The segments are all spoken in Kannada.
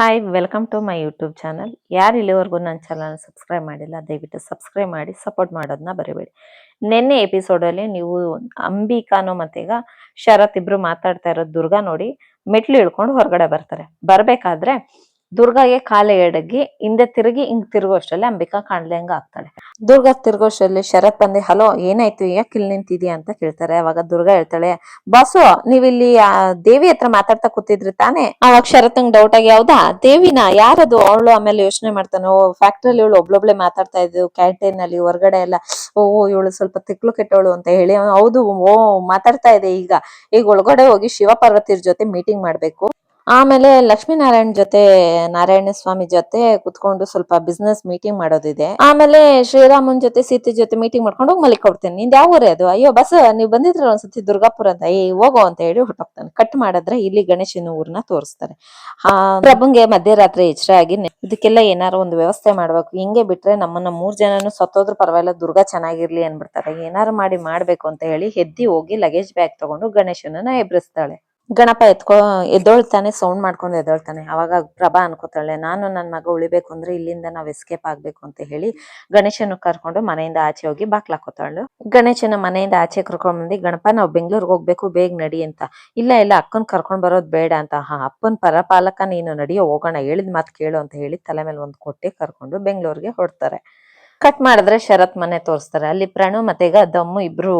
Hi welcome to my YouTube channel ಯಾರು ಇಲ್ಲಿವರೆಗೂ ನನ್ನ ಚಾನಲ್ ಸಬ್ಸ್ಕ್ರೈಬ್ ಮಾಡಿಲ್ಲ, ದಯವಿಟ್ಟು ಸಬ್ಸ್ಕ್ರೈಬ್ ಮಾಡಿ ಸಪೋರ್ಟ್ ಮಾಡೋದನ್ನ ಬರಿಬೇಡಿ. ನಿನ್ನೆ ಎಪಿಸೋಡಲ್ಲಿ ನೀವು ಅಂಬಿಕಾನು ಮತ್ತೀಗ ಶರತ್ ಇಬ್ರು ಮಾತಾಡ್ತಾ ಇರೋದು ದುರ್ಗಾ ನೋಡಿ, ಮೆಟ್ಲು ಇಳ್ಕೊಂಡು ಹೊರಗಡೆ ಬರ್ತಾರೆ. ಬರ್ಬೇಕಾದ್ರೆ ದುರ್ಗಾಗೆ ಕಾಲ ಎಡಗಿ, ಹಿಂದೆ ತಿರುಗಿ ಹಿಂಗ್ ತಿರುಗೋಷ್ಟರಲ್ಲಿ ಅಂಬಿಕಾ ಕಾಣ್ದಂಗ ಆಗ್ತಾಳೆ. ದುರ್ಗಾ ತಿರುಗೋಷ್ಟರಲ್ಲಿ ಶರತ್ ಬಂದೆ, ಹಲೋ, ಏನಾಯ್ತು ಯಾಕೆ ಇಲ್ಲಿ ನಿಂತಿದ್ಯಾ? ಅಂತ ಕೇಳ್ತಾರೆ. ಅವಾಗ ದುರ್ಗಾ ಹೇಳ್ತಾಳೆ, ಬಾಸು, ನೀವಿಲ್ಲಿ ದೇವಿ ಹತ್ರ ಮಾತಾಡ್ತಾ ಕೂತಿದ್ರಿ ತಾನೆ? ಅವಾಗ ಶರತ್ಂಗ್ ಡೌಟ್ ಆಗಿ, ಹೌದಾ? ದೇವಿನ ಯಾರದು? ಅವಳು ಆಮೇಲೆ ಯೋಚನೆ ಮಾಡ್ತಾನೆ? ಓ ಫ್ಯಾಕ್ಟ್ರಿಲಿ ಇವಳು ಒಬ್ಳೊಬ್ಳೆ ಮಾತಾಡ್ತಾ ಇದ್ದು ಕ್ಯಾಂಟೀನ್ ಅಲ್ಲಿ, ಹೊರಗಡೆ ಎಲ್ಲ, ಓ, ಇವಳು ಸ್ವಲ್ಪ ತಿಕ್ಲು ಕೆಟ್ಟವಳು ಅಂತ ಹೇಳಿ, ಹೌದು, ಓ, ಮಾತಾಡ್ತಾ ಇದೆ ಈಗ. ಈಗ ಒಳಗಡೆ ಹೋಗಿ ಶಿವ ಪಾರ್ವತಿಯರ್ ಜೊತೆ ಮೀಟಿಂಗ್ ಮಾಡ್ಬೇಕು. ಆಮೇಲೆ ಲಕ್ಷ್ಮೀನಾರಾಯಣ್ ಜೊತೆ, ನಾರಾಯಣ ಸ್ವಾಮಿ ಜೊತೆ ಕುತ್ಕೊಂಡು ಸ್ವಲ್ಪ ಬಿಸ್ನೆಸ್ ಮೀಟಿಂಗ್ ಮಾಡೋದಿದೆ. ಆಮೇಲೆ ಶ್ರೀರಾಮನ್ ಜೊತೆ, ಸೀತೆ ಜೊತೆ ಮೀಟಿಂಗ್ ಮಾಡ್ಕೊಂಡು ಹೋಗಿ ಮಲಿಕೊಡ್ತೇನೆ ನಿಂದ ಯಾವ ಊರೇ ಅದು? ಅಯ್ಯೋ, ಬಸ್, ನೀವ್ ಬಂದಿದ್ರ ಒಂದ್ಸತಿ ದುರ್ಗಾಪುರ ಅಂತ. ಏ, ಹೋಗೋ ಅಂತ ಹೇಳಿ ಹೊಟ್ಟೋಗ್ತಾನೆ. ಕಟ್ ಮಾಡಿದ್ರೆ ಇಲ್ಲಿ ಗಣೇಶನ ಊರ್ನ ತೋರಿಸ್ತಾರೆ. ಆ, ಪ್ರಭುಂಗೆ ಮಧ್ಯರಾತ್ರಿ ಎಚ್ಚರ ಆಗಿ ಇದಕ್ಕೆಲ್ಲ ಏನಾರು ಒಂದು ವ್ಯವಸ್ಥೆ ಮಾಡ್ಬೇಕು. ಹಿಂಗೆ ಬಿಟ್ರೆ ನಮ್ಮನ್ನ ಮೂರ್ ಜನನು ಸತ್ತೋದ್ರು ಪರವಾಗಿಲ್ಲ, ದುರ್ಗಾ ಚೆನ್ನಾಗಿರ್ಲಿ ಅನ್ಬಿಡ್ತಾರೆ ಏನಾರು ಮಾಡಿ ಮಾಡ್ಬೇಕು ಅಂತ ಹೇಳಿ ಎದ್ದಿ ಹೋಗಿ ಲಗೇಜ್ ಬ್ಯಾಗ್ ತಗೊಂಡು ಗಣೇಶನನ್ನ ಎಬ್ರಿಸ್ತಾಳೆ. ಗಣಪ ಎತ್ಕೊ, ಎದ್ದೊಳ್ತಾನೆ, ಸೌಂಡ್ ಮಾಡ್ಕೊಂಡು ಎದ್ದೊಳ್ತಾನೆ. ಅವಾಗ ಪ್ರಭಾ ಅನ್ಕೋತಾಳೆ, ನಾನು ನನ್ನ ಮಗ ಉಳಿಬೇಕು ಅಂದ್ರೆ ಇಲ್ಲಿಂದ ನಾವ್ ಎಸ್ಕೇಪ್ ಆಗ್ಬೇಕು ಅಂತ ಹೇಳಿ ಗಣೇಶನ ಕರ್ಕೊಂಡು ಮನೆಯಿಂದ ಆಚೆ ಹೋಗಿ ಬಾಕ್ಲ ಹಾಕೋತಾಳು. ಗಣೇಶನ ಮನೆಯಿಂದ ಆಚೆ ಕರ್ಕೊಂಡ್ ಬಂದಿ ಗಣಪ, ನಾವ್ ಬೆಂಗಳೂರಿಗೆ ಹೋಗ್ಬೇಕು, ಬೇಗ ನಡಿ ಅಂತ. ಇಲ್ಲ ಇಲ್ಲ, ಅಕ್ಕನ್ ಕರ್ಕೊಂಡ್ ಬರೋದ್ ಬೇಡ ಅಂತ. ಹಾ, ಅಪ್ಪನ್ ಪರಪಾಲಕ ನೀನು ನಡಿಯೋ, ಹೋಗೋಣ, ಹೇಳಿದ್ ಮಾತು ಕೇಳು ಅಂತ ಹೇಳಿ ತಲೆ ಮೇಲೆ ಒಂದ್ ಕೊಟ್ಟೆ ಕರ್ಕೊಂಡು ಬೆಂಗಳೂರಿಗೆ ಹೊಡ್ತಾರೆ ಕಟ್ ಮಾಡಿದ್ರೆ ಶರತ್ ಮನೆ ತೋರಿಸ್ತಾರೆ. ಅಲ್ಲಿ ಪ್ರಣು ಮತ್ತೆ ದಮ್ಮು ಇಬ್ರು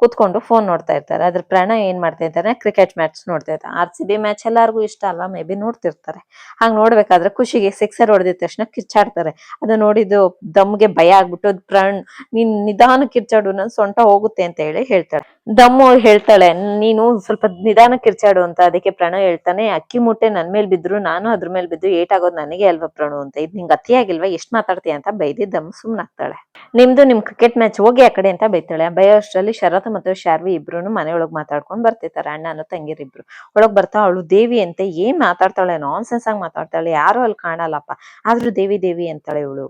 ಕೂತ್ಕೊಂಡು ಫೋನ್ ನೋಡ್ತಾ ಇರ್ತಾರೆ. ಅದ್ರ ಪ್ರಾಣ ಏನ್ ಮಾಡ್ತಾ ಇರ್ತಾರೆ ಕ್ರಿಕೆಟ್ ಮ್ಯಾಚ್ ನೋಡ್ತಾ ಇರ್ತಾರೆ ಆರ್ ಸಿ ಬಿ ಮ್ಯಾಚ್ ಎಲ್ಲಾರ್ಗು ಇಷ್ಟ ಅಲ್ವಾ? ಮೇ ಬಿ ನೋಡ್ತಿರ್ತಾರೆ. ಹಂಗ್ ನೋಡ್ಬೇಕಾದ್ರೆ ಖುಷಿಗೆ ಸಿಕ್ಸರ್ ಹೊಡೆದ ತಕ್ಷಣ ಕಿರ್ಚಾಡ್ತಾರೆ. ಅದು ನೋಡಿದ್ದು ದಮ್ಗೆ ಭಯ ಆಗ್ಬಿಟ್ಟು ಅದ್ ಪ್ರಾಣ್, ನೀನ್ ನಿಧಾನ ಕಿರ್ಚಾಡು, ನನ್ ಸೊಂಟ ಹೋಗುತ್ತೆ ಅಂತ ಹೇಳಿ ಹೇಳ್ತಾಳೆ. ದಮ್ಮು ಹೇಳ್ತಾಳೆ, ನೀನು ಸ್ವಲ್ಪ ನಿಧಾನ ಕಿರ್ಚಾಡು ಅಂತ. ಅದಕ್ಕೆ ಪ್ರಣ ಹೇಳ್ತಾನೆ, ಅಕ್ಕಿ ಮುಟ್ಟೆ ನನ್ ಮೇಲೆ ಬಿದ್ರು, ನಾನು ಅದ್ರ ಮೇಲೆ ಬಿದ್ದು ಏಟ್ ಆಗೋದು ನನಗೆ ಅಲ್ವಾ ಪ್ರಣು ಅಂತ. ಇದ್ ನಿಂಗ್ ಅತಿಯಾಗಿಲ್ವಾ ಎಷ್ಟ್ ಮಾತಾಡ್ತೀಯ? ಅಂತ ಬೈದಿ ದಮ್ ಸುಮ್ನಾಗ್ತಾಳೆ. ನಿಮ್ದು ನಿಮ್ ಕ್ರಿಕೆಟ್ ಮ್ಯಾಚ್ ಹೋಗಿ ಆ ಕಡೆ ಅಂತ ಬೈತಾಳೆ. ಬೈಯೋ ಅಷ್ಟರಲ್ಲಿ ಶರತ್ ಮತ್ತು ಶಾರ್ವಿ ಇಬ್ರು ಮನೆಯೊಳಗ್ ಮಾತಾಡ್ಕೊಂಡ್ ಬರ್ತಿರ್ತಾರೆ. ಅಣ್ಣನು ತಂಗಿರಿಬ್ರು. ಒಳಗ್ ಬರ್ತಾ ಅವಳು ದೇವಿ ಅಂತ, ಏನ್ ಮಾತಾಡ್ತಾಳೆ? ನಾನ್ ಸೆನ್ಸ್ ಆಗಿ ಮಾತಾಡ್ತಾಳೆ. ಯಾರು ಅಲ್ಲಿ ಕಾಣಲ್ಲಪ್ಪ. ಆದ್ರೂ ದೇವಿ ದೇವಿ ಅಂತಾಳೆ ಇವಳು.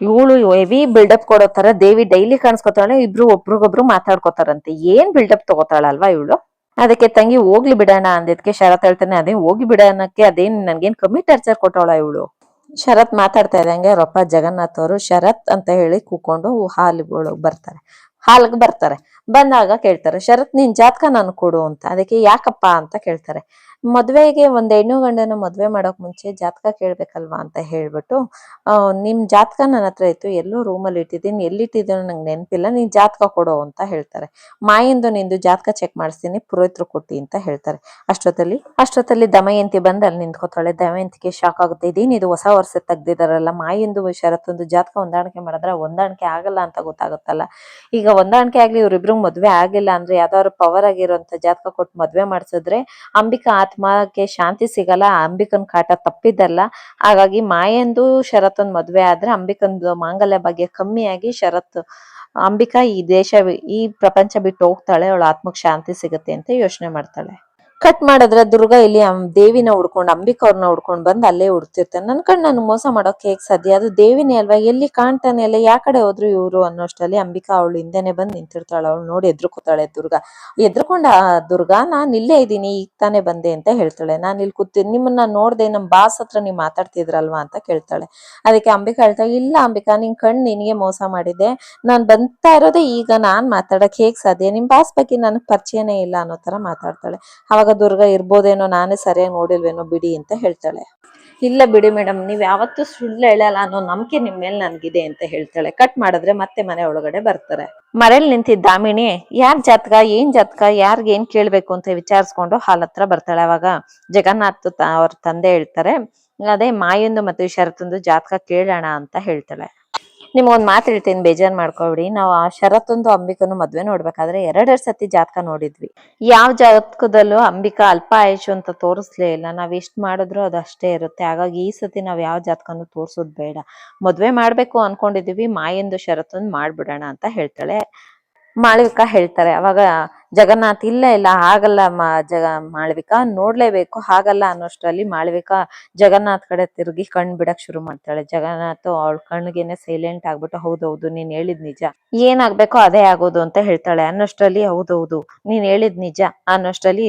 ಇವಳು ಹೆವಿ ಬಿಲ್ಡಪ್ ಕೊಡೋ ತರ ದೇವಿ ಡೈಲಿ ಕಾಣಿಸ್ಕೊತಾಳೆ, ಇಬ್ರು ಒಬ್ರಿಗೊಬ್ರು ಮಾತಾಡ್ಕೋತಾರಂತೆ. ಏನ್ ಬಿಲ್ಡಪ್ ತಗೋತಾಳಲ್ವಾ ಇವಳು? ಅದಕ್ಕೆ ತಂಗಿ, ಹೋಗ್ಲಿ ಬಿಡೋಣ ಅಂದಿದ್ಕೆ ಶರತ್ ಹೇಳ್ತಾನೆ, ಅದೇ ಹೋಗಿ ಬಿಡೋಣಕ್ಕೆ ಅದೇನ್ ನನ್ಗೇನ್ ಕಮ್ಮಿ ಟಾರ್ಚರ್ ಕೊಟ್ಟವಳ ಇವಳು? ಶರತ್ ಮಾತಾಡ್ತಾ ಇದ್ದಂಗೆ ರೊಪ್ಪ ಜಗನ್ನಾಥ್ ಅವರು ಶರತ್ ಅಂತ ಹೇಳಿ ಕೂಕೊಂಡು ಹಾಲ್ ಒಳಗ್ ಬರ್ತಾರೆ. ಹಾಲ್ಗ್ ಬರ್ತಾರೆ. ಬಂದಾಗ ಕೇಳ್ತಾರೆ ಶರತ್ ನಿನ್ ಜಾತಕ ನಾನು ಕೊಡು ಅಂತ. ಅದಕ್ಕೆ ಯಾಕಪ್ಪ ಅಂತ ಕೇಳ್ತಾರೆ. ಮದ್ವೆಗೆ ಒಂದ್ ಹೆಣ್ಣು ಗಂಡನ ಮದ್ವೆ ಮಾಡೋಕ್ ಮುಂಚೆ ಜಾತಕ ಕೇಳ್ಬೇಕಲ್ವಾ ಅಂತ ಹೇಳ್ಬಿಟ್ಟು, ಆ, ನಿಮ್ ಜಾತಕ ನನ್ನ ಹತ್ರ ಇತ್ತು, ಎಲ್ಲೋ ರೂಮಲ್ಲಿ ಇಟ್ಟಿದ್ದೀನಿ, ಎಲ್ಲಿಟ್ಟಿದ್ದೀನೋ ನಂಗೆ ನೆನಪಿಲ್ಲ, ನೀನ್ ಜಾತಕ ಕೊಡು ಅಂತ ಹೇಳ್ತಾರೆ. ಮಾಯಿಂದು ನಿಂದು ಜಾತಕ ಚೆಕ್ ಮಾಡಿಸ್ತೀನಿ, ಪುರೋಹಿತರು ಕೊಟ್ಟಿ ಅಂತ ಹೇಳ್ತಾರೆ. ಅಷ್ಟೊತ್ತಲ್ಲಿ ಅಷ್ಟೊತ್ತಲ್ಲಿ ದಮಯಂತಿ ಬಂದ ಅಲ್ಲಿ ನಿಂತ್ಕೋತಾಳೆ. ದಮಯಂತಿಗೆ ಶಾಕ್ ಆಗುತ್ತೆ, ಇದೇನ್ ಇದು ಹೊಸ ವರ್ಷ ತೆಗ್ದಿದಾರಲ್ಲ, ಮಾಯಿಂದು ಶರತ್ತೊಂದು ಜಾತಕ ಹೊಂದಾಣಿಕೆ ಮಾಡಿದ್ರೆ ಹೊಂದಾಣಿಕೆ ಆಗಲ್ಲ ಅಂತ ಗೊತ್ತಾಗುತ್ತಲ್ಲ. ಈಗ ಹೊಂದಾಣಿಕೆ ಆಗ್ಲಿ ಇವ್ರಿಬ್ರು ಮದ್ವೆ ಆಗಿಲ್ಲ ಅಂದ್ರೆ ಯಾವ್ದಾದ್ರು ಪವರ್ ಆಗಿರೋಂತ ಜಾತಕ ಕೊಟ್ಟು ಮದ್ವೆ ಮಾಡಿಸಿದ್ರೆ ಅಂಬಿಕಾ ಆತ್ಮಕ್ಕೆ ಶಾಂತಿ ಸಿಗಲ್ಲ, ಅಂಬಿಕನ್ ಕಾಟ ತಪ್ಪಿದ್ದಲ್ಲ. ಹಾಗಾಗಿ ಮಾಯಂದು ಶರತ್ನ ಮದ್ವೆ ಆದ್ರೆ ಅಂಬಿಕನ್ ಮಾಂಗಲ್ಯ ಬಗ್ಗೆ ಕಮ್ಮಿಯಾಗಿ ಶರತ್ ಅಂಬಿಕಾ ಈ ದೇಶ, ಈ ಪ್ರಪಂಚ ಬಿಟ್ಟು ಹೋಗ್ತಾಳೆ, ಅವಳ ಆತ್ಮಕ್ ಶಾಂತಿ ಸಿಗುತ್ತೆ ಅಂತ ಯೋಚನೆ ಮಾಡ್ತಾಳೆ. ಕಟ್ ಮಾಡಿದ್ರೆ ದುರ್ಗಾ ಇಲ್ಲಿ ದೇವಿನ ಹುಡ್ಕೊಂಡು ಅಂಬಿಕಾ ಅವ್ರನ್ನ ಹುಡ್ಕೊಂಡು ಬಂದು ಅಲ್ಲೇ ಹುಡ್ತಿರ್ತಾನೆ ನನ್ ಕಣ್ಣ ನಾನು ಮೋಸ ಮಾಡೋಕೆ ಹೇಗ್ ಸಾಧ್ಯ? ಅದು ದೇವಿನೇ ಅಲ್ವಾ? ಎಲ್ಲಿ ಕಾಣ್ತಾನೆ? ಅಲ್ಲ ಯಾ ಕಡೆ ಹೋದ್ರು ಇವ್ರು ಅನ್ನೋಷ್ಟರಲ್ಲಿ ಅಂಬಿಕಾ ಅವಳು ಹಿಂದೆನೆ ಬಂದು ನಿಂತಿರ್ತಾಳೆ. ಅವಳು ನೋಡಿ ಎದ್ರುಕೋತಾಳೆ ದುರ್ಗಾ. ಎದ್ರುಕೊಂಡ ದುರ್ಗಾ, ನಾನ್ ಇಲ್ಲೇ ಇದ್ದೀನಿ, ಈಗ ತಾನೇ ಬಂದೆ ಅಂತ ಹೇಳ್ತಾಳೆ. ನಾನ್ ಇಲ್ಲಿ ಕೂತಿ, ನಿಮ್ಮನ್ನ ನೋಡ್ದೆ, ನಮ್ ಬಾಸ್ ಹತ್ರ ನೀವ್ ಮಾತಾಡ್ತಿದ್ರಲ್ವಾ ಅಂತ ಕೇಳ್ತಾಳೆ. ಅದಕ್ಕೆ ಅಂಬಿಕಾ ಹೇಳ್ತಾ ಇಲ್ಲ ಅಂಬಿಕಾ, ನಿನ್ ಕಣ್ ನಿನಗೆ ಮೋಸ ಮಾಡಿದೆ ನಾನ್ ಬಂತಾ ಇರೋದೇ ಈಗ ನಾನ್ ಮಾತಾಡಕ್ ಹೇಗ್ ಸಾಧ್ಯ? ನಿಮ್ ಬಾಸ್ ಬಗ್ಗೆ ನನಗ್ ಪರಿಚಯನೇ ಇಲ್ಲ ಅನ್ನೋ ತರ ಮಾತಾಡ್ತಾಳೆ. ಅವಾಗ ದುರ್ಗಾ ಇರ್ಬೋದೇನೋ ನಾನೇ ಸರಿಯಾಗಿ ನೋಡಿಲ್ವೇನೋ ಬಿಡಿ ಅಂತ ಹೇಳ್ತಾಳೆ. ಇಲ್ಲ ಬಿಡಿ ಮೇಡಮ್, ನೀವ್ ಯಾವತ್ತೂ ಸುಳ್ಳು ಹೇಳಲ್ಲ ಅನ್ನೋ ನಂಬಿಕೆ ನಿಮ್ ಮೇಲೆ ನನ್ಗಿದೆ ಅಂತ ಹೇಳ್ತಾಳೆ. ಕಟ್ ಮಾಡಿದ್ರೆ ಮತ್ತೆ ಮನೆ ಒಳಗಡೆ ಬರ್ತಾರೆ. ಮರೇಲಿ ನಿಂತಿದ್ದ ದಾಮಿಣಿ ಯಾರ್ ಜಾತಕ, ಏನ್ ಜಾತಕ, ಯಾರ್ಗೆ ಏನ್ ಕೇಳ್ಬೇಕು ಅಂತ ವಿಚಾರಿಸ್ಕೊಂಡು ಹಾಲ್ ಹತ್ರ ಬರ್ತಾಳೆ. ಅವಾಗ ಜಗನ್ನಾಥ್ ಅವ್ರ ತಂದೆ ಹೇಳ್ತಾರೆ, ಅದೇ ಮಾಯಂದು ಮತ್ತು ಶರತ್ತೊಂದು ಜಾತಕ ಕೇಳೋಣ ಅಂತ ಹೇಳ್ತಾಳೆ. ನಿಮ್ಗೊಂದ್ ಮಾತು ಹೇಳ್ತೀನಿ, ಬೇಜಾರು ಮಾಡ್ಕೊಬಿಡಿ. ನಾವು ಆ ಶರತ್ತೊಂದು ಅಂಬಿಕನು ಮದ್ವೆ ನೋಡ್ಬೇಕಾದ್ರೆ ಎರಡೆರಡು ಸತಿ ಜಾತಕ ನೋಡಿದ್ವಿ. ಯಾವ ಜಾತಕದಲ್ಲೂ ಅಂಬಿಕಾ ಅಲ್ಪ ಆಯುಷು ಅಂತ ತೋರಿಸ್ಲೇ ಇಲ್ಲ. ನಾವ್ ಎಷ್ಟ್ ಮಾಡಿದ್ರು ಅದು ಅಷ್ಟೇ ಇರುತ್ತೆ. ಹಾಗಾಗಿ ಈ ಸತಿ ನಾವು ಯಾವ ಜಾತಕನೂ ತೋರಿಸೋದು ಬೇಡ. ಮದ್ವೆ ಮಾಡ್ಬೇಕು ಅನ್ಕೊಂಡಿದೀವಿ, ಮಾಯಂದು ಶರತ್ತೊಂದು ಮಾಡ್ಬಿಡೋಣ ಅಂತ ಹೇಳ್ತಾಳೆ. ಮಾಳವಿಕಾ ಹೇಳ್ತಾರೆ, ಅವಾಗ ಜಗನ್ನಾಥ್ ಇಲ್ಲ ಇಲ್ಲ, ಹಾಗಲ್ಲ ಮಾ, ಜಗ, ಮಾಳವಿಕಾ, ನೋಡ್ಲೇಬೇಕು, ಹಾಗಲ್ಲ ಅನ್ನೋಷ್ಟರಲ್ಲಿ ಮಾಳವಿಕಾ ಜಗನ್ನಾಥ್ ಕಡೆ ತಿರುಗಿ ಕಣ್ ಬಿಡಕ್ ಶುರು ಮಾಡ್ತಾಳೆ. ಜಗನ್ನಾಥ್ ಅವಳ ಕಣ್ಣಿಗೆನೆ ಸೈಲೆಂಟ್ ಆಗ್ಬಿಟ್ಟು, ಹೌದೌದು, ನೀನ್ ಹೇಳಿದ್ ನಿಜ. ಏನಾಗ್ಬೇಕೋ ಅದೇ ಆಗೋದು ಅಂತ ಹೇಳ್ತಾಳೆ. ಅನ್ನೋಷ್ಟರಲ್ಲಿ ಹೌದೌದು, ನೀನ್ ಹೇಳಿದ್ ನಿಜ ಅನ್ನೋಷ್ಟರಲ್ಲಿ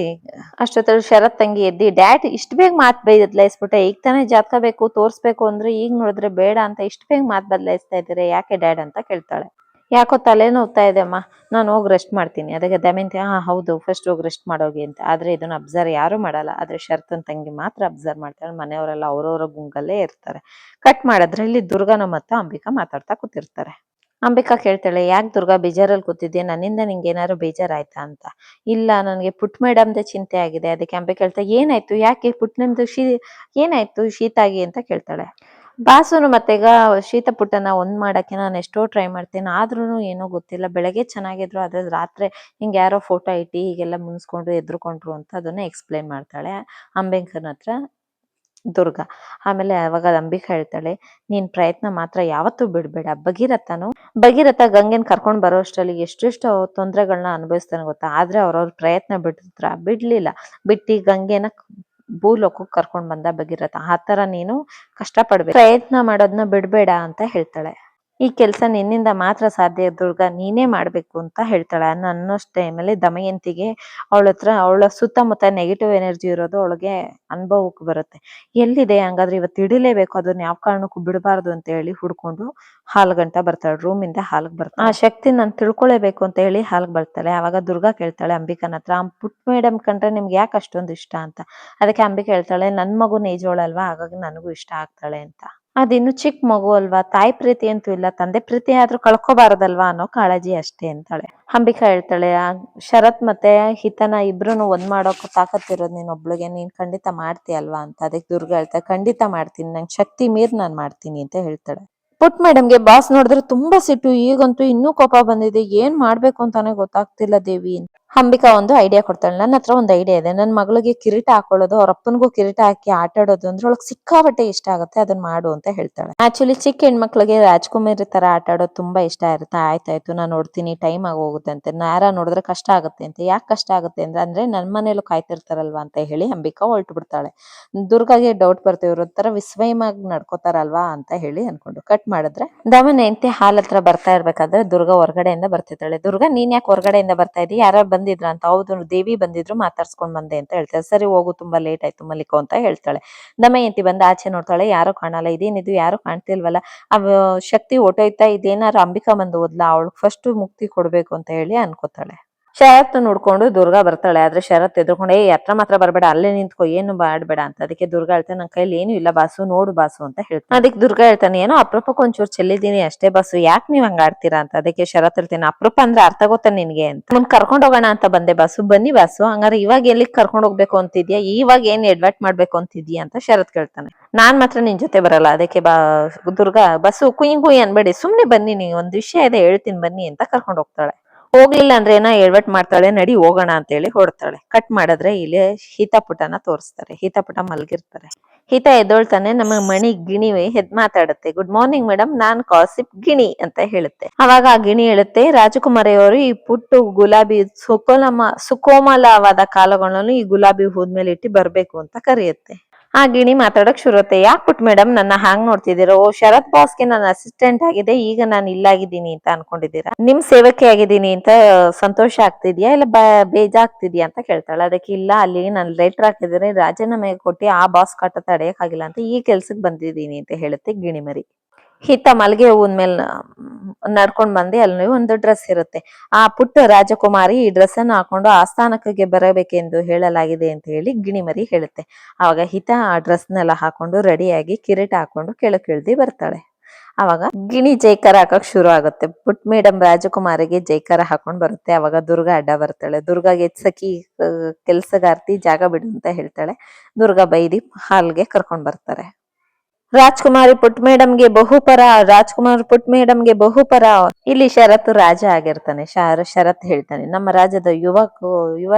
ಅಷ್ಟೊತ್ತಲ್ಲಿ ಶರತ್ ತಂಗಿ ಎದ್ದಿ, ಡ್ಯಾಡ್, ಇಷ್ಟ ಬೇಗ ಮಾತ್ ಬದಲಾಯಿಸ್ಬಿಟ್ಟೆ, ಈಗ ತಾನೇ ಜಾತ್ಕ ಬೇಕು, ತೋರ್ಸ್ಬೇಕು ಅಂದ್ರೆ ಈಗ ನೋಡಿದ್ರೆ ಬೇಡ ಅಂತ, ಇಷ್ಟ ಬೇಗ ಮಾತ್ ಬದಲಾಯಿಸ್ತಾ ಇದ್ದೀರಾ, ಯಾಕೆ ಡ್ಯಾಡ್? ಅಂತ ಕೇಳ್ತಾಳೆ. ಯಾಕೋ ತಲೆ ನೋವ್ತಾ ಇದೆ ಅಮ್ಮ. ನಾನು ಹೋಗಿ ರೆಸ್ಟ್ ಮಾಡ್ತೀನಿ. ಅದಕ್ಕೆ ದಮಯಂತಿ, ಹಾ, ಹೌದು ಫಸ್ಟ್ ಹೋಗಿ ರೆಸ್ಟ್ ಮಾಡೋಗಿ ಅಂತ. ಆದ್ರೆ ಇದನ್ನ ಅಬ್ಸರ್ವ್ ಯಾರು ಮಾಡಲ್ಲ. ಆದ್ರೆ ಶರತನ್ ತಂಗಿ ಮಾತ್ರ ಅಬ್ಸರ್ವ್ ಮಾಡ್ತಾಳೆ ಮನೆಯವರೆಲ್ಲ ಅವ್ರವ್ರ ಗುಂಗಲ್ಲೇ ಇರ್ತಾರೆ. ಕಟ್ ಮಾಡಿದ್ರೆ ಇಲ್ಲಿ ದುರ್ಗಾನ ಮತ್ತು ಅಂಬಿಕಾ ಮಾತಾಡ್ತಾ ಕೂತಿರ್ತಾರೆ. ಅಂಬಿಕಾ ಕೇಳ್ತಾಳೆ, ಯಾಕೆ ದುರ್ಗಾ ಬೇಜಾರಲ್ಲಿ ಕೂತಿದ್ದೆ? ನನ್ನಿಂದ ನಿಂಗೆ ಏನಾದ್ರು ಬೇಜಾರಾಯ್ತಾ ಅಂತ? ಇಲ್ಲ, ನನಗೆ ಪುಟ್ ಮೇಡಮ್ದೆ ಚಿಂತೆ ಆಗಿದೆ. ಅದಕ್ಕೆ ಅಂಬಿಕಾ ಹೇಳ್ತಾ, ಏನಾಯ್ತು? ಯಾಕೆ ಪುಟ್ನಂದು ಶೀ, ಏನಾಯ್ತು ಶೀತಾಗಿ? ಅಂತ ಕೇಳ್ತಾಳೆ. ಬಾಸುನು ಮತ್ತೆಗ ಶೀತ ಪುಟ್ಟನ ಒಂದ್ ಮಾಡಕ್ಕೆ ನಾನು ಎಷ್ಟೋ ಟ್ರೈ ಮಾಡ್ತೇನೆ. ಆದ್ರೂ ಏನೋ ಗೊತ್ತಿಲ್ಲ. ಬೆಳಗ್ಗೆ ಚೆನ್ನಾಗಿದ್ರು ಅದ್ರ ರಾತ್ರಿ ಹಿಂಗೆ ಯಾರೋ ಫೋಟೋ ಇಟ್ಟು ಹೀಗೆಲ್ಲ ಮುನ್ಸ್ಕೊಂಡ್ರು ಎದ್ರುಕೊಂಡ್ರು ಅಂತ ಅದನ್ನ ಎಕ್ಸ್ಪ್ಲೈನ್ ಮಾಡ್ತಾಳೆ ಅಂಬೇಕನ್ ಹತ್ರ. ದುರ್ಗಾ. ಆಮೇಲೆ ಅವಾಗ ಅಂಬಿಕಾ ಹೇಳ್ತಾಳೆ, ನೀನ್ ಪ್ರಯತ್ನ ಮಾತ್ರ ಯಾವತ್ತೂ ಬಿಡ್ಬೇಡ. ಭಗೀರಥನು ಭಗೀರಥ ಗಂಗೆನ್ ಕರ್ಕೊಂಡ್ ಬರೋ ಅಷ್ಟರಲ್ಲಿ ಎಷ್ಟೆಷ್ಟು ತೊಂದರೆಗಳನ್ನ ಅನುಭವಿಸ್ತಾನೆ ಗೊತ್ತಾ? ಆದ್ರೆ ಅವ್ರವ್ರ ಪ್ರಯತ್ನ ಬಿಟ್ಟಿದ್ರ ಬಿಡ್ಲಿಲ್ಲ. ಬಿಟ್ಟಿ ಗಂಗೆನ ಭೂಲೋಕಕ್ಕೆ ಕರ್ಕೊಂಡ್ ಬಂದ ಭಗೀರಥ. ಆ ತರ ನೀನು ಕಷ್ಟ ಪಡ್ಬೇಕು ಪ್ರಯತ್ನ ಮಾಡೋದನ್ನ ಬಿಡ್ಬೇಡ ಅಂತ ಹೇಳ್ತಾಳೆ. ಈ ಕೆಲಸ ನಿನ್ನಿಂದ ಮಾತ್ರ ಸಾಧ್ಯ, ದುರ್ಗಾ ನೀನೇ ಮಾಡ್ಬೇಕು ಅಂತ ಹೇಳ್ತಾಳೆ. ಅನ್ನೋ ಅನ್ನೋಷ್ಟು ಟೈಮಲ್ಲಿ ದಮಯಂತಿಗೆ ಅವಳ ಹತ್ರ, ಅವಳ ಸುತ್ತಮುತ್ತ ನೆಗೆಟಿವ್ ಎನರ್ಜಿ ಇರೋದು ಅವಳಿಗೆ ಅನುಭವಕ್ಕೆ ಬರುತ್ತೆ. ಎಲ್ಲಿದೆ? ಹಂಗಾದ್ರೆ ಇವತ್ತು ಹಿಡಿಲೇಬೇಕು ಅದನ್ನ ಯಾವ ಕಾರಣಕ್ಕೂ ಬಿಡಬಾರ್ದು ಅಂತ ಹೇಳಿ ಹುಡ್ಕೊಂಡು ಹಾಲ್ಗಂಟ ಬರ್ತಾಳೆ. ರೂಮಿಂದ ಹಾಲ್ಗೆ ಬರ್ತಾಳೆ. ಆ ಶಕ್ತಿ ನಾನು ತಿಳ್ಕೊಳ್ಳೇಬೇಕು ಅಂತ ಹೇಳಿ ಹಾಲ್ಗೆ ಬರ್ತಾಳೆ. ಅವಾಗ ದುರ್ಗಾ ಕೇಳ್ತಾಳೆ, ಅಂಬಿಕನ ಹತ್ರ ಪುಟ್ ಮೇಡಮ್ ಕಂಡ್ರೆ ನಿಮ್ಗೆ ಯಾಕೆ ಅಷ್ಟೊಂದು ಇಷ್ಟ? ಅಂತ. ಅದಕ್ಕೆ ಅಂಬಿಕೆ ಹೇಳ್ತಾಳೆ ನನ್ನ ಮಗು ನೇಜೋಳಲ್ವಾ ಹಾಗಾಗಿ ನನಗೂ ಇಷ್ಟ ಆಗ್ತಾಳೆ ಅಂತ. ಅದಿನ್ನು ಚಿಕ್ಕ ಮಗು ಅಲ್ವಾ? ತಾಯಿ ಪ್ರೀತಿ ಅಂತೂ ಇಲ್ಲ. ತಂದೆ ಪ್ರೀತಿ ಆದ್ರೂ ಕಳ್ಕೊಬಾರದಲ್ವಾ ಅನ್ನೋ ಕಾಳಜಿ ಅಷ್ಟೇ ಅಂತಾಳೆ. ಅಂಬಿಕಾ ಹೇಳ್ತಾಳೆ ಶರತ್ ಮತ್ತೆ ಹಿತನ ಇಬ್ರು ಒಂದ್ ಮಾಡೋಕೆ ತಾಕತ್ತಿರೋದು ನೀನ್ ಒಬ್ಳಿಗೆ. ನೀನ್ ಖಂಡಿತ ಮಾಡ್ತೀಯಲ್ವಾ ಅಂತ ಅದಕ್ಕೆ ದುರ್ಗಾ ಹೇಳ್ತಾಳೆ ಖಂಡಿತ ಮಾಡ್ತೀನಿ. ನಂಗೆ ಶಕ್ತಿ ಮೀರ್ ನಾನ್ ಮಾಡ್ತೀನಿ ಅಂತ ಹೇಳ್ತಾಳೆ. ಪುಟ್ ಮೇಡಮ್ಗೆ ಬಾಸ್ ನೋಡಿದ್ರೆ ತುಂಬಾ ಸಿಟ್ಟು. ಈಗಂತೂ ಇನ್ನೂ ಕೋಪ ಬಂದಿದೆ. ಏನ್ ಮಾಡ್ಬೇಕು ಅಂತಾನೆ ಗೊತ್ತಾಗ್ತಿಲ್ಲ ದೇವಿ. ಅಂಬಿಕಾ ಒಂದು ಐಡಿಯಾ ಕೊಡ್ತಾಳೆ. ನನ್ನ ಹತ್ರ ಒಂದು ಐಡಿಯಾ ಇದೆ. ನನ್ನ ಮಗಳಿಗೆ ಕಿರೀಟ ಹಾಕೊಳ್ಳೋದು, ಅವ್ರ ಅಪ್ಪನಿಗೂ ಕಿರೀಟ ಹಾಕಿ ಆಟ ಆಡೋದು ಅಂದ್ರೆ ಅವಳಿಗೆ ಸಿಕ್ಕಾಪಟ್ಟೆ ಇಷ್ಟ ಆಗುತ್ತೆ. ಅದನ್ನ ಮಾಡು ಅಂತ ಹೇಳ್ತಾಳೆ. ಆಕ್ಚುಲಿ ಚಿಕ್ಕ ಹೆಣ್ಮಕ್ಳಿಗೆ ರಾಜ್ಕುಮಾರಿ ತರ ಆಟ ಆಡೋದು ತುಂಬಾ ಇಷ್ಟ ಇರುತ್ತೆ. ಆಯ್ತಾಯ್ತು, ನಾನು ನೋಡ್ತೀನಿ ಟೈಮ್ ಆಗಿ ಹೋಗುತ್ತೆ ಅಂತ. ನಾರ ನೋಡಿದ್ರೆ ಕಷ್ಟ ಆಗುತ್ತೆ ಅಂತ. ಯಾಕೆ ಕಷ್ಟ ಆಗುತ್ತೆ ಅಂದ್ರೆ ಅಂದ್ರೆ ನನ್ನ ಮನೇಲೂ ಕಾಯ್ತಿರ್ತಾರಲ್ವಾ ಅಂತ ಹೇಳಿ ಅಂಬಿಕಾ ಹೊರಟು ಬಿಡ್ತಾಳೆ ದುರ್ಗಾಗೆ ಡೌಟ್ ಬರ್ತೇವೆ ಇವ್ರ ತರ ವಿಸ್ಮಯವಾಗಿ ನಡ್ಕೋತಾರಲ್ವಾ ಅಂತ ಹೇಳಿ ಅನ್ಕೊಂಡು ಕಟ್ ಮಾಡಿದ್ರೆ ದಮನ್ ಹೆಂಡತಿ ಹಾಲ್ ಹತ್ರ ಬರ್ತಾ ಇರ್ಬೇಕಾದ್ರೆ ದುರ್ಗಾ ಹೊರಗಡೆಯಿಂದ ಬರ್ತಿದ್ದಾಳೆ. ದುರ್ಗಾ, ನೀನ್ ಯಾಕೆ ಹೊರಗಡೆಯಿಂದ ಬರ್ತಾ ಇದ್ದೀ ಯಾರು ಬಂದಿದ್ರ ಅಂತ, ಹೌದು, ದೇವಿ ಬಂದಿದ್ರು, ಮಾತಾಡ್ಸ್ಕೊಂಡ್ ಬಂದೆ ಅಂತ ಹೇಳ್ತಾಳೆ. ಸರಿ ಹೋಗು, ತುಂಬಾ ಲೇಟ್ ಆಯ್ತು, ಮಲ್ಲಿಕೋ ಅಂತ ಹೇಳ್ತಾಳೆ. ದಮಯಂತಿ ಬಂದು ಆಚೆ ನೋಡ್ತಾಳೆ, ಯಾರು ಕಾಣಲ್ಲ ಇದೇನಿದು ಯಾರು ಕಾಣ್ತಿಲ್ವಲ್ಲ. ಆ ಶಕ್ತಿ ಹೊಟ್ಟೋಯ್ತಾ ಇದೇನಾರು ಅಂಬಿಕಾ ಬಂದು ಹೋದ್ಲಾ ಅವಳು ಫಸ್ಟ್ ಮುಕ್ತಿ ಕೊಡ್ಬೇಕು ಅಂತ ಹೇಳಿ ಅನ್ಕೋತಾಳೆ. ಶರತ್ ನೋಡ್ಕೊಂಡು ದುರ್ಗಾ ಬರ್ತಾಳೆ. ಆದ್ರೆ ಶರತ್ ಎದ್ರುಕೊಂಡು, ಏ, ಹತ್ರ ಮಾತ್ರ ಬರಬೇಡ, ಅಲ್ಲೇ ನಿಂತ್ಕೊ, ಏನು ಮಾಡ್ಬೇಡ ಅಂತ. ಅದಕ್ಕೆ ದುರ್ಗಾ ಹೇಳ್ತಾನೆ ನನ್ನ ಕೈಲಿ ಏನು ಇಲ್ಲ ಬಾಸು, ನೋಡು ಬಾಸು ಅಂತ ಹೇಳ್ತಾನೆ. ಅದಕ್ಕೆ ದುರ್ಗಾ ಹೇಳ್ತಾನೆ, ಏನೋ ಅಪ್ರೂಪಕ್ಕೆ ಒಂಚೂರು ಚೆಲ್ಲಿದ್ದೀನಿ ಅಷ್ಟೇ ಬಾಸು, ಯಾಕೆ ನೀವ್ ಹಂಗ ಆಡ್ತೀರಾ ಅಂತ? ಅದಕ್ಕೆ ಶರತ್ ಹೇಳ್ತೀನಿ, ಅಪ್ರೂಪ ಅಂದ್ರೆ ಅರ್ಥ ಗೊತ್ತಾ ನಿನ್ಗೆ? ಅಂತ. ಮುಂದ್ ಕರ್ಕೊಂಡ್ ಹೋಗೋಣ ಅಂತ ಬಂದೆ ಬಾಸು, ಬನ್ನಿ ಬಾಸು, ಹಂಗಾರೆ ಇವಾಗ ಎಲ್ಲಿ ಕರ್ಕೊಂಡ್ ಹೋಗ್ಬೇಕು ಅಂತಿದ್ಯಾ? ಇವಾಗ ಏನ್ ಎಡ್ವರ್ಟ್ ಮಾಡ್ಬೇಕು ಅಂತಿದ್ಯಾ? ಅಂತ ಶರತ್ ಕೇಳ್ತಾನೆ. ನಾನ್ ಮಾತ್ರ ನಿನ್ ಜೊತೆ ಬರಲ್ಲ, ಅದಕ್ಕೆ ಬಾ, ದುರ್ಗಾ ಬಸ್ಸು ಕುಯ್ ಕುಯ್ ಅನ್ಬೇಡಿ, ಸುಮ್ನೆ ಬನ್ನಿ ನೀವು, ಒಂದ್ ವಿಷಯ ಇದೆ ಹೇಳ್ತೀನಿ, ಬನ್ನಿ ಅಂತ ಕರ್ಕೊಂಡು ಹೋಗ್ತಾಳೆ. ಹೋಗ್ಲಿಲ್ಲ ಅಂದ್ರೆ ಏನೋ ಎಳ್ವಟ್ ಮಾಡ್ತಾಳೆ, ನಡಿ ಹೋಗೋಣ ಅಂತ ಹೇಳಿ ಹೊಡ್ತಾಳೆ ಕಟ್ ಮಾಡಿದ್ರೆ ಇಲ್ಲಿ ಹಿತಪುಟನ ತೋರಿಸ್ತಾರೆ, ಹಿತಪುಟ ಮಲಗಿರ್ತಾರೆ. ಹಿತ ಎದ್ದೊಳ್ತಾನೆ, ನಮ್ಮ ಮಣಿ ಗಿಣಿ ಎದ್ ಮಾತಾಡುತ್ತೆ. ಗುಡ್ ಮಾರ್ನಿಂಗ್ ಮೇಡಮ್ ನಾನ್ ಕಾಸಿಪ್ ಗಿಣಿ ಅಂತ ಹೇಳುತ್ತೆ. ಅವಾಗ ಆ ಗಿಣಿ ಹೇಳುತ್ತೆ ರಾಜಕುಮಾರಿಯವರು ಈ ಪುಟ್ಟು ಗುಲಾಬಿ ಸುಕೋಲಮ, ಸುಕೋಮಲವಾದ ಕಾಲಗಳನ್ನು ಈ ಗುಲಾಬಿ ಹೂದ್ಮೇಲೆ ಇಟ್ಟು ಬರ್ಬೇಕು ಅಂತ ಕರೆಯುತ್ತೆ. ಆ ಗಿಣಿ ಮಾತಾಡಕ್ ಶುರುತ್ತೆ ಯಾಕೆ ಪುಟ್ ಮೇಡಮ್ ನನ್ನ ಹಾಂಗ್ ನೋಡ್ತಿದ್ದೀರಾ? ಓ ಶರತ್ ಬಾಸ್ಗೆ ನನ್ನ ಅಸಿಸ್ಟೆಂಟ್ ಆಗಿದೆ, ಈಗ ನಾನು ಇಲ್ಲಾಗಿದ್ದೀನಿ ಅಂತ ಅನ್ಕೊಂಡಿದ್ದೀರಾ? ನಿಮ್ ಸೇವಕಿ ಆಗಿದ್ದೀನಿ ಅಂತ ಸಂತೋಷ ಆಗ್ತಿದ್ಯಾ? ಇಲ್ಲ ಬೇಜಾಗ್ತಿದ್ಯಾ ಅಂತ ಕೇಳ್ತಾಳೆ. ಅದಕ್ಕೆ ಇಲ್ಲ, ಅಲ್ಲಿ ನಾನು ಲೆಟರ್ ಹಾಕಿದ್ರೆ ರಾಜೀನಾಮೆ ಕೊಟ್ಟು ಆ ಬಾಸ್ ಕಾಟ ತಡೆಯಕ್ಕಾಗಿಲ್ಲ ಅಂತ ಈ ಕೆಲ್ಸಕ್ಕೆ ಬಂದಿದ್ದೀನಿ ಅಂತ ಹೇಳುತ್ತೆ ಗಿಣಿಮರಿ ಹಿತ ಮಲ್ಗೆ ಹೂವಿನ ಮೇಲೆ ನಡ್ಕೊಂಡ್ ಬಂದು. ಅಲ್ಲಿ ಒಂದು ಡ್ರೆಸ್ ಇರುತ್ತೆ. ಆ ಪುಟ್ಟ ರಾಜಕುಮಾರಿ ಈ ಡ್ರೆಸ್ ಅನ್ನು ಹಾಕೊಂಡು ಆಸ್ಥಾನಕ್ಕೆ ಬರಬೇಕೆಂದು ಹೇಳಲಾಗಿದೆ ಅಂತ ಹೇಳಿ ಗಿಣಿಮರಿ ಹೇಳುತ್ತೆ. ಅವಾಗ ಹಿತ ಆ ಡ್ರೆಸ್ ನೆಲ್ಲ ಹಾಕೊಂಡು ರೆಡಿಯಾಗಿ ಕಿರೀಟ ಹಾಕೊಂಡು ಕೆಳಕ್ ಕೇಳ್ದಿ ಬರ್ತಾಳೆ. ಅವಾಗ ಗಿಣಿ ಜೈಕಾರ ಹಾಕಕ್ ಶುರು ಆಗುತ್ತೆ. ಪುಟ್ ಮೇಡಮ್ ರಾಜಕುಮಾರಿಗೆ ಜೈಕಾರ ಹಾಕೊಂಡ್ ಬರುತ್ತೆ. ಅವಾಗ ದುರ್ಗಾ ಅಡ್ಡ ಬರ್ತಾಳೆ. ದುರ್ಗಾಗೆ ಸಖಿ ಕೆಲ್ಸಗಾರ್ತಿ ಜಾಗ ಬಿಡು ಅಂತ ಹೇಳ್ತಾಳೆ. ದುರ್ಗಾ ಬೈದಿ ಹಾಲ್ಗೆ ಕರ್ಕೊಂಡ್ ಬರ್ತಾರೆ. ರಾಜ್ಕುಮಾರಿ ಪುಟ್ ಮೇಡಮ್ಗೆ ಬಹುಪರ, ರಾಜ್ಕುಮಾರ್ ಪುಟ್ ಮೇಡಮ್ಗೆ ಬಹುಪರ. ಇಲ್ಲಿ ಶರತ್ ರಾಜ ಆಗಿರ್ತಾನೆ, ಶಾರ, ಶರತ್ ಹೇಳ್ತಾನೆ. ನಮ್ಮ ರಾಜ್ಯದ ಯುವಕ ಯುವ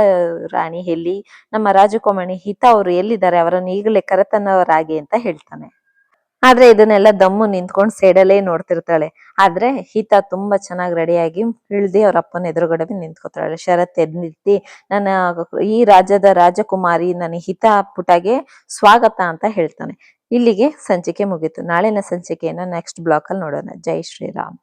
ರಾಣಿ ಎಲ್ಲಿ, ನಮ್ಮ ರಾಜಕುಮಾರಿ ಹಿತ ಅವರು ಎಲ್ಲಿದ್ದಾರೆ, ಅವರನ್ನು ಈಗಲೇ ಕರೆತನವರಾಗಿ ಅಂತ ಹೇಳ್ತಾನೆ. ಆದ್ರೆ ಇದನ್ನೆಲ್ಲ ದಮ್ಮು ನಿಂತ್ಕೊಂಡು ಸೇಡಲೇ ನೋಡ್ತಿರ್ತಾಳೆ. ಆದ್ರೆ ಹಿತ ತುಂಬಾ ಚೆನ್ನಾಗಿ ರೆಡಿಯಾಗಿ ಇಳ್ದಿ ಅವ್ರ ಅಪ್ಪನ ಎದುರುಗಡೆ ನಿಂತ್ಕೋತಾಳೆ. ಶರತ್ ಎದ್ ನಿಂತಿ ನನ್ನ ಈ ರಾಜ್ಯದ ರಾಜಕುಮಾರಿ, ನನ್ನ ಹಿತ ಪುಟಗೆ ಸ್ವಾಗತ ಅಂತ ಹೇಳ್ತಾನೆ. ಇಲ್ಲಿಗೆ ಸಂಚಿಕೆ ಮುಗಿತು. ನಾಳಿನ ಸಂಚಿಕೆಯನ್ನ ನೆಕ್ಸ್ಟ್ ಬ್ಲಾಕ್ ಅಲ್ಲಿ ನೋಡೋಣ. ಜೈ ಶ್ರೀರಾಮ್.